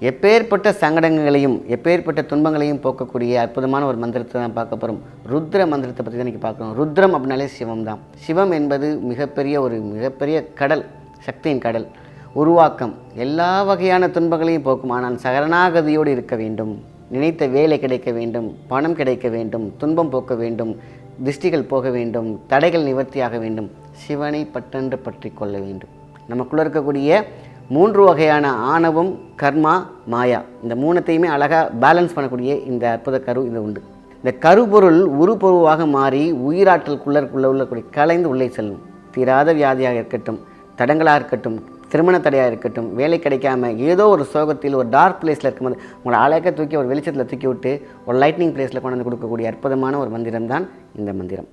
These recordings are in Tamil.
எப்பேற்பட்ட சங்கடங்களையும் எப்பேற்பட்ட துன்பங்களையும் போக்கக்கூடிய அற்புதமான ஒரு மந்திரத்தை தான் பார்க்க போகிறோம் ருத்ர மந்திரத்தை பற்றி தான் இன்றைக்கி பார்க்குறோம் ருத்ரம் அப்படின்னாலே சிவம் தான். சிவம் என்பது மிகப்பெரிய ஒரு மிகப்பெரிய கடல் சக்தியின் கடல். உருவாக்கம். எல்லா வகையான துன்பங்களையும் போக்கும். ஆனால் சரணாகதியோடு இருக்க வேண்டும். நினைத்த வேலை கிடைக்க வேண்டும். பணம் கிடைக்க வேண்டும். துன்பம் போக்க வேண்டும். திஷ்டிகள் போக வேண்டும். தடைகள் நிவர்த்தியாக வேண்டும். சிவனை பட்டென்று பற்றி கொள்ள வேண்டும். நமக்குள்ளே இருக்கக்கூடிய மூன்று வகையான ஆணவம் கர்மா மாயா. இந்த மூணத்தையுமே அழகாக பேலன்ஸ் பண்ணக்கூடிய இந்த அற்புத கரு இது உண்டு. இந்த கருப்பொருள் உருப்பொருவாக மாறி உயிராற்றலுக்குள்ளே உள்ளக்கூடிய கலைந்து உள்ளே செல்லும். தீராத வியாதியாக இருக்கட்டும் தடங்களாக இருக்கட்டும் திருமண தடையாக இருக்கட்டும் வேலை கிடைக்காம ஏதோ ஒரு சோகத்தில் ஒரு டார்க் பிளேஸில் இருக்கும்போது உங்களை அழகாக தூக்கி ஒரு வெளிச்சத்தில் தூக்கி விட்டு ஒரு லைட்னிங் பிளேஸில் கொண்டு வந்து கொடுக்கக்கூடிய அற்புதமான ஒரு மந்திரம் தான் இந்த மந்திரம்.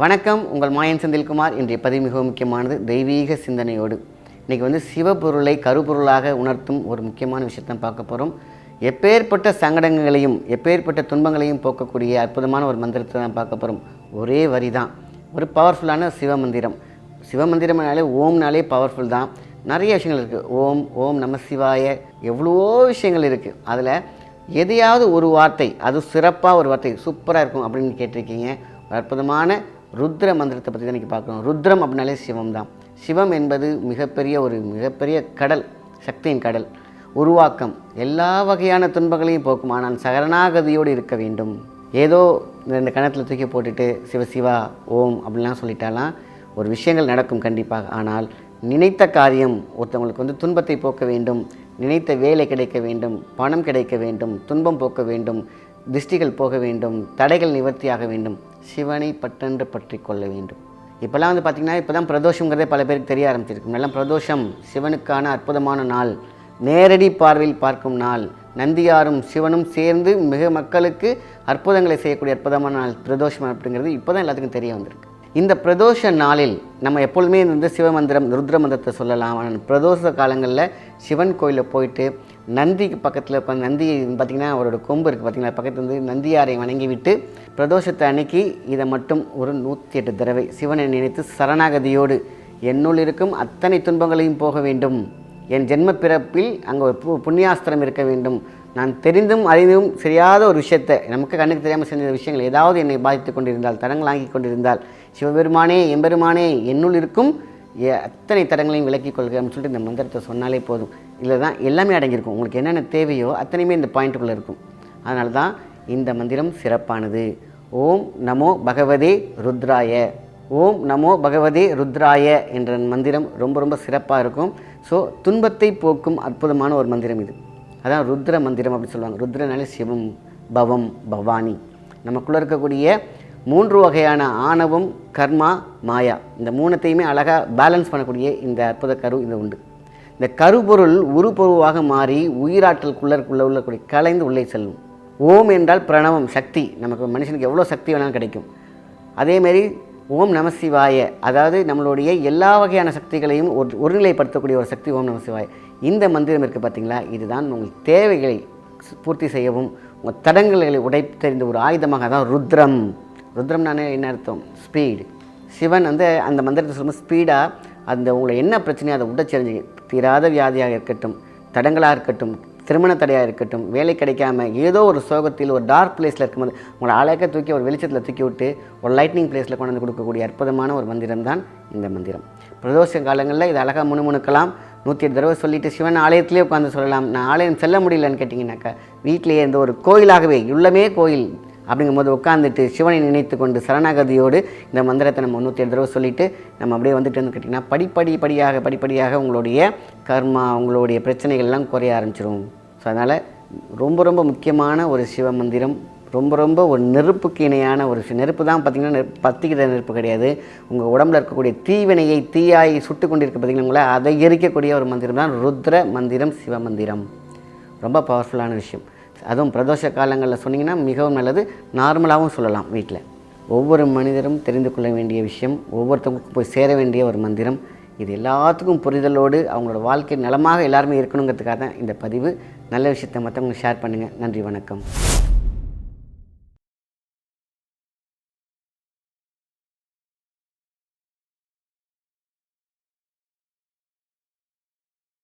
வணக்கம். உங்கள் மாயன் செந்தில்குமார். இன்றைய பதிவு மிகவும் முக்கியமானது. தெய்வீக சிந்தனையோடு. இன்றைக்கி வந்து சிவபொருளை கருப்பொருளாக உணர்த்தும் ஒரு முக்கியமான விஷயத்தை பார்க்க போகிறோம் எப்பேற்பட்ட சங்கடங்களையும் எப்பேற்பட்ட துன்பங்களையும் போக்கக்கூடிய அற்புதமான ஒரு மந்திரத்தை தான் பார்க்க போகிறோம் ஒரே வரி தான். ஒரு பவர்ஃபுல்லான சிவமந்திரம் சிவமந்திரம்னாலே ஓம்னாலே பவர்ஃபுல் தான். நிறைய விஷயங்கள் இருக்குது ஓம் ஓம் நம சிவாய. எவ்வளவோ விஷயங்கள் இருக்குது அதில் எதையாவது ஒரு வார்த்தை அது சிறப்பாக ஒரு வார்த்தை சூப்பராக இருக்கும் அப்படின்னு கேட்டிருக்கீங்க. அற்புதமான ருத்ர மந்திரத்தை பற்றி தான் இன்றைக்கி பார்க்கணும். ருத்ரம் அப்படின்னாலே சிவம் தான். சிவம் என்பது மிகப்பெரிய ஒரு மிகப்பெரிய கடல் சக்தியின் கடல். உருவாக்கம். எல்லா வகையான துன்பங்களையும் போக்கும். ஆனால் சரணாகதியோடு இருக்க வேண்டும். ஏதோ ரெண்டு கணத்தில் தூக்கி போட்டுட்டு சிவ சிவா ஓம் அப்படிலாம் சொல்லிட்டாலாம் ஒரு விஷயங்கள் நடக்கும் கண்டிப்பாக. ஆனால் நினைத்த காரியம் ஒருத்தவங்களுக்கு வந்து துன்பத்தை போக்க வேண்டும் நினைத்த வேலை கிடைக்க வேண்டும் பணம் கிடைக்க வேண்டும் துன்பம் போக்க வேண்டும் திஷ்டிகள் போக வேண்டும் தடைகள் நிவர்த்தியாக வேண்டும். சிவனை பட்டென்று பற்றி கொள்ள வேண்டும். இப்போல்லாம் வந்து பார்த்திங்கன்னா இப்போ தான் பிரதோஷங்கிறதே பல பேருக்கு தெரிய ஆரம்பிச்சிருக்கு. நல்ல பிரதோஷம் சிவனுக்கான அற்புதமான நாள் நேரடி பார்வையில் பார்க்கும் நாள் நந்தியாரும் சிவனும் சேர்ந்து மிக மக்களுக்கு அற்புதங்களை செய்யக்கூடிய அற்புதமான நாள் பிரதோஷம் அப்படிங்கிறது இப்போ தான் எல்லாத்துக்கும் தெரிய வந்திருக்கு. இந்த பிரதோஷ நாளில் நம்ம எப்பொழுதுமே இந்த சிவமந்திரம் ருத்ர மந்திரத்தை சொல்லலாம். ஆனால் பிரதோஷ காலங்களில் சிவன் கோயிலில் போயிட்டு நந்திக்கு பக்கத்தில் உட்காந்து நந்தி பார்த்திங்கன்னா அவரோட கொம்பு இருக்குது பார்த்திங்கன்னா பக்கத்தில் வந்து நந்தியாரை வணங்கி விட்டு பிரதோஷத்தை அன்னைக்கு இதை மட்டும் ஒரு நூற்றி எட்டு தடவை சிவனை நினைத்து சரணாகதியோடு என்னுள் இருக்கும் அத்தனை துன்பங்களையும் போக வேண்டும். என் ஜென்ம பிறப்பில் அங்கே ஒரு பு புண்ணியாஸ்திரம் இருக்க வேண்டும். நான் தெரிந்தும் அறிந்தும் சரியாத ஒரு விஷயத்தை நமக்கு கண்ணுக்கு தெரியாமல் செஞ்ச விஷயங்கள் ஏதாவது என்னை பாதித்து கொண்டிருந்தால் தடங்கள் கொண்டிருந்தால் சிவபெருமானே எம்பெருமானே என்னுள் இருக்கும் எ- அத்தனை தடங்களையும் விலக்கிக் கொள்கிறேன் அப்படின்னு சொல்லிட்டு இந்த மந்திரத்தை சொன்னாலே போதும். இதில் தான் எல்லாமே அடங்கியிருக்கும். உங்களுக்கு என்னென்ன தேவையோ அத்தனையுமே இந்த பாயிண்ட்டுக்குள்ளே இருக்கும். அதனால தான் இந்த மந்திரம் சிறப்பானது. ஓம் நமோ பகவதே ருத்ராய. ஓம் நமோ பகவதே ருத்ராய என்ற மந்திரம் ரொம்ப ரொம்ப சிறப்பாக இருக்கும். ஸோ துன்பத்தை போக்கும் அற்புதமான ஒரு மந்திரம் இது. அதான் ருத்ர மந்திரம் அப்படின்னு சொல்லுவாங்க. ருத்ரனாலே சிவம் பவம் பவானி. நமக்குள்ளே இருக்கக்கூடிய மூன்று வகையான ஆணவம் கர்மா மாயா. இந்த மூணத்தையுமே அழகாக பேலன்ஸ் பண்ணக்கூடிய இந்த அற்புத கரு இது உண்டு. இந்த கருப்பொருள் உருப்பொருவாக மாறி உயிராற்றல் உயிராற்றலுக்குள்ளே உள்ளக்கூடிய கலைந்து உள்ளே செல்லும். ஓம் என்றால் பிரணவம் சக்தி. நமக்கு மனுஷனுக்கு எவ்வளோ சக்தி வேணாலும் கிடைக்கும். அதேமாரி ஓம் நம சிவாய அதாவது நம்மளுடைய எல்லா வகையான சக்திகளையும் ஒரு ஒருநிலைப்படுத்தக்கூடிய ஒரு சக்தி ஓம் நம சிவாய. இந்த மந்திரம் இருக்குது பார்த்தீங்களா? இதுதான் உங்கள் தேவைகளை பூர்த்தி செய்யவும் உங்கள் தடங்களை உடைத்தெறிந்த ஒரு ஆயுதமாக தான் ருத்ரம். ருத்ரம்னானே என்ன அர்த்தம்? ஸ்பீடு. சிவன் வந்து அந்த மந்திரத்தை சொல்லும்போது ஸ்பீடாக அந்த உங்களை என்ன பிரச்சனையோ அதை உடச்செறிஞ்சு தீராத வியாதியாக இருக்கட்டும் தடங்களாக இருக்கட்டும் திருமண தடையாக இருக்கட்டும் வேலை கிடைக்காம ஏதோ ஒரு சோகத்தில் ஒரு டார்க் பிளேஸில் இருக்கும்போது உங்களை அழகாக தூக்கி ஒரு வெளிச்சத்தில் தூக்கி விட்டு ஒரு லைட்னிங் பிளேஸில் கொண்டு வந்து கொடுக்கக்கூடிய அற்புதமான ஒரு மந்திரம் தான் இந்த மந்திரம். பிரதோஷ காலங்களில் இது அழகாக முணுமுணுக்கலாம். நூற்றி எட்டு தடவை சொல்லிட்டு சிவன் ஆலயத்திலே உட்காந்து சொல்லலாம். நான் ஆலயம் செல்ல முடியலன்னு கேட்டிங்கனாக்கா வீட்டிலேயே இந்த ஒரு கோயிலாகவே உள்ளமே கோயில் அப்படிங்கும்போது உட்காந்துட்டு சிவனை நினைத்து கொண்டு சரணாகதியோடு இந்த மந்திரத்தை நம்ம முந்நூற்றி ஏழு தடவை சொல்லிவிட்டு நம்ம அப்படியே வந்துட்டு வந்து கேட்டிங்கன்னா படிப்படி படியாக படிப்படியாக உங்களுடைய கர்மா உங்களுடைய பிரச்சனைகள் எல்லாம் குறைய ஆரம்பிச்சிடும் ஸோ அதனால் ரொம்ப ரொம்ப முக்கியமான ஒரு சிவ மந்திரம் ரொம்ப ரொம்ப ஒரு நெருப்புக்கு இணையான ஒரு சி- நெருப்பு தான் பார்த்திங்கன்னா நெருப்பு பற்றிக்கிற நெருப்பு கிடையாது. உங்கள் உடம்புல இருக்கக்கூடிய தீவினையை தீயாய் சுட்டு கொண்டிருக்க பார்த்தீங்களா அதை எரிக்கக்கூடிய ஒரு மந்திரம் தான் ருத்ர மந்திரம் சிவ மந்திரம். ரொம்ப பவர்ஃபுல்லான விஷயம். அதுவும் பிரதோஷ காலங்களில் சொன்னீங்கன்னா மிகவும் நல்லது. நார்மலாகவும் சொல்லலாம் வீட்டில். ஒவ்வொரு மனிதரும் தெரிந்து கொள்ள வேண்டிய விஷயம் ஒவ்வொருத்தவங்களுக்கும் போய் சேர வேண்டிய ஒரு மந்திரம். இது எல்லாத்துக்கும் புரிதலோடு அவங்களோட வாழ்க்கை நலமாக எல்லாருமே இருக்கணுங்கிறதுக்காக தான் இந்த பதிவு. நல்ல விஷயத்தை மற்றவங்க ஷேர் பண்ணுங்கள் நன்றி வணக்கம்.